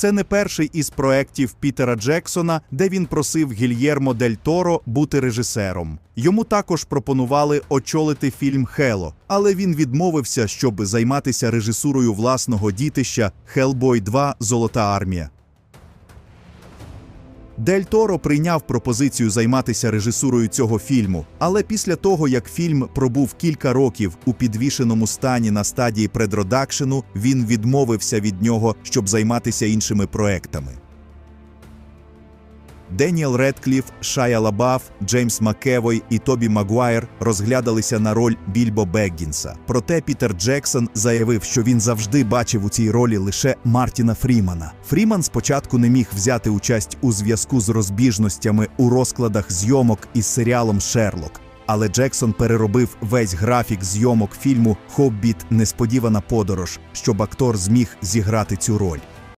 Це не перший із проєктів Пітера Джексона, де він просив Гільєрмо Дель Торо бути режисером. Йому також пропонували очолити фільм Хело, але він відмовився, щоб займатися режисурою власного дітища Хелбой 2 Золота армія. Дель Торо прийняв пропозицію займатися режисурою цього фільму, але після того, як фільм пробув кілька років у підвішеному стані на стадії предродакшену, він відмовився від нього, щоб займатися іншими проектами. Деніел Редкліф, Шая Лабаф, Джеймс Маккевой і Тобі Магуайр розглядалися на роль Більбо Беггінса. Проте Пітер Джексон заявив, що він завжди бачив у цій ролі лише Мартіна Фрімана. Фріман спочатку не міг взяти участь у зв'язку з розбіжностями у розкладах зйомок із серіалом Шерлок. Але Джексон переробив весь графік зйомок фільму Хоббіт Несподівана подорож, щоб актор зміг зіграти цю роль.